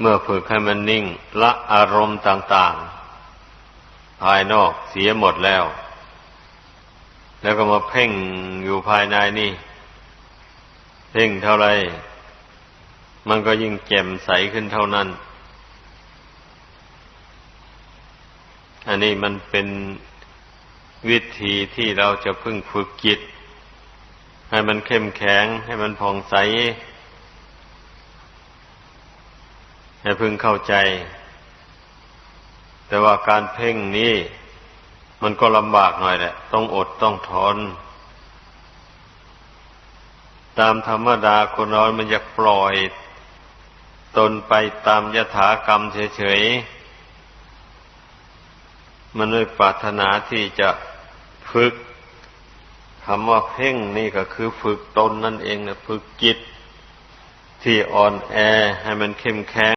เมื่อฝึกให้มันนิ่งละอารมณ์ต่าง ๆ ภายนอกเสียหมดแล้ว แล้วก็มาเพ่งอยู่ภายในนี่ เพ่งเท่าไร มันก็ยิ่งแจ่มใสขึ้นเท่านั้น อันนี้มันเป็นวิธีที่เราจะพึ่งฝึกจิต ให้มันเข้มแข็งให้มันผ่องใส ให้พึงเข้าใจ แต่ว่าการเพ่งนี้ มันก็ลำบากหน่อยแหละ ต้องอดต้องทน ตามธรรมดาคนเรามันอยากปล่อย ตนไปตามยถากรรมเฉยๆ มันไม่ปรารถนาที่จะฝึกคำว่าเพ่งนี่ก็คือฝึกตนนั่นเองนะฝึกจิตที่อ่อนแอให้มันเข้มแข็ง